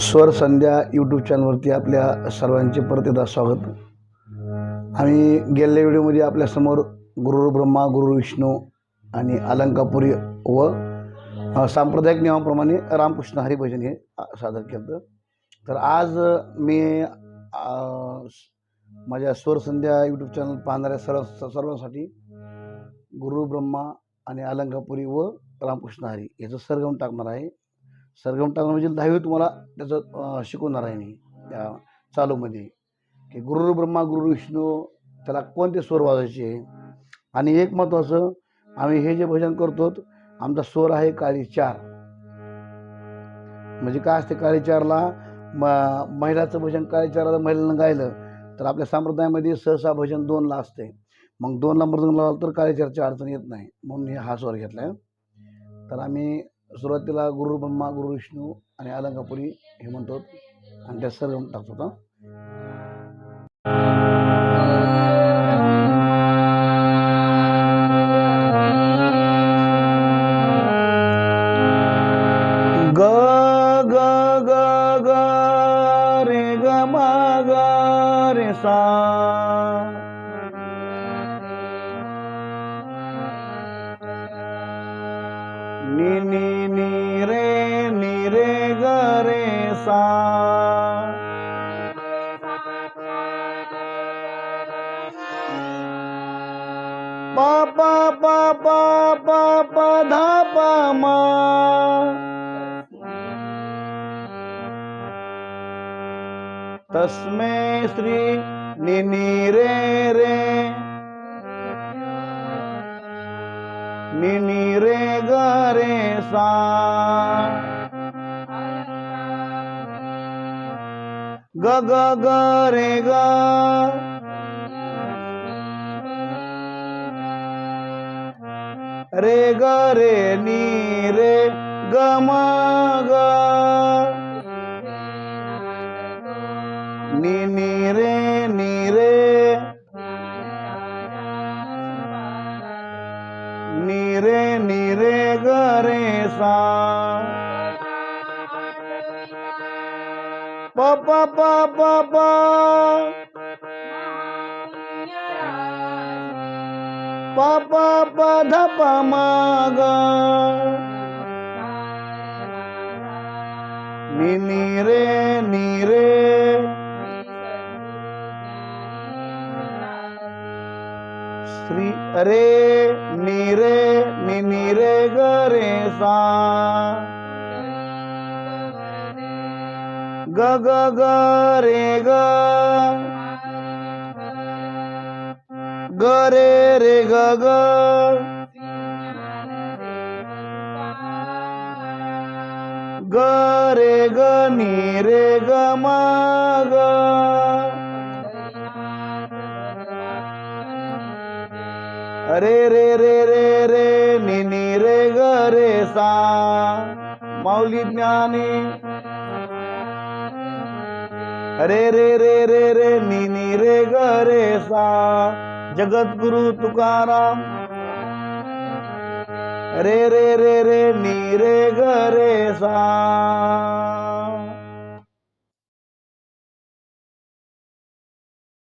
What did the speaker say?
स्वर संध्या यूट्यूब चॅनलवरती आपल्या सर्वांचे परत एकदा स्वागत. आम्ही गेल्या व्हिडिओमध्ये आपल्यासमोर गुरु ब्रह्मा गुरु विष्णू आणि अलंकापुरी व सांप्रदायिक नियमाप्रमाणे रामकृष्ण हरिभजन हे सादर केलं. तर आज मी माझ्या स्वर संध्या यूट्यूब चॅनल पाहणाऱ्या सर्व सर्वांसाठी गुरु ब्रह्मा आणि अलंकापुरी व रामकृष्ण हरी याचं सरगम टाकणार आहे. सरगम टाकणं दहावी तुम्हाला त्याचं शिकवणार आहे मी त्या चालूमध्ये. की गुरु ब्रह्मा गुरु विष्णू त्याला कोणते स्वर वाजायचे? आणि एक महत्त्वाचं आम्ही हे जे भजन करतो आमचा स्वर आहे काळी चार. म्हणजे काय असते काळी चारला? म महिलाचं भजन काळी चारला महिलांना गायलं तर आपल्या संप्रदायामध्ये सहसा भजन दोनला असते. मग दोनला मृदंग लावलं तर काळी चारची अडचण येत नाही म्हणून हे हा स्वर घेतला तर आम्ही सुरुवातीला गुरु ब्रह्मा गुरु विष्णू आणि अलंकापुरी हे म्हणतो आणि त्या सर्व टाकतो हा. ग ग ग ग रे ग मा ग रे सा नी नी नि रे नी रे ग रे सा. पा पा पा पा पा पा धा पा मा. तस्मै श्री नि नि रे रे. ni re ga re sa ga ga ga re ga re ga re ni re ga ma ga ni ni re ni re रे नी रे नी रे ग रे सा प प प प प प प प ध प म ग नी नी रे नी रे श्री रे नी रे नी नी रे ग रे सा। ग ग ग रे ग। ग रे रे ग ग। ग रे ग नी रे ग मा। अरे रे रे रे रे रे रे ग रे सा. माऊली ज्ञानी. रे रे रे रे रे निनी रे ग रे सा. जगद्गुरु तुकाराम. रे रे रे रे नी रे ग रे सा.